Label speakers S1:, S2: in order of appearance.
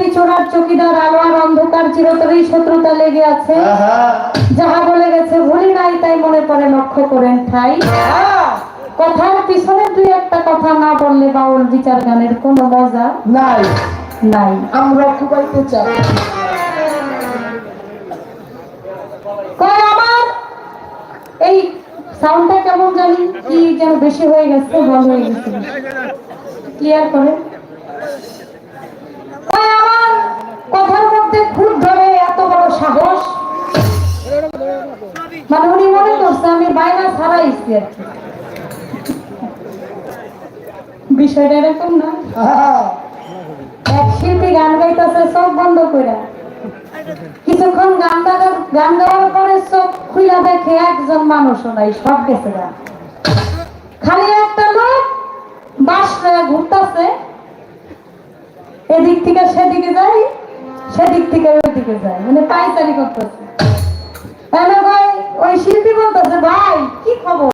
S1: একটি চোরার চকিদার আলোয়ার অন্ধকার চিরতরেই শত্রুতা লেগে আছে। যাহা বলে গেছে ভুলি নাই তাই মনে পড়ে লক্ষ্য করেন ঠাই। কথার পিছনে দুই একটা কথা না বললে বাউল বিচার গানের কোনো মজা
S2: নাই।
S1: নাই।
S2: আমরা খুবাইতে চাই।
S1: আমার এই সাউন্ডটা কেমন জানি? কি যেন বেশি হয়ে গেছে বন্ধ হয়ে গেছে। ক্লিয়ার করে? আর কি। বিষয়টা এরকম না? গান গাইতেছে, চোখ বন্ধ করে কিছুক্ষণ গান গাওয়ার গান গাওয়ার পরে চোখ দেখে একজন মানুষ নাই, সব গেছে গা। খালি একটা লোক বাস ঘুরতেছে। এদিক থেকে সেদিকে যায় সেদিক থেকে ওইদিকে যায় মানে পাইচারি করতেছে। ওই শিল্পী বলতেছে, ভাই, কি খবর?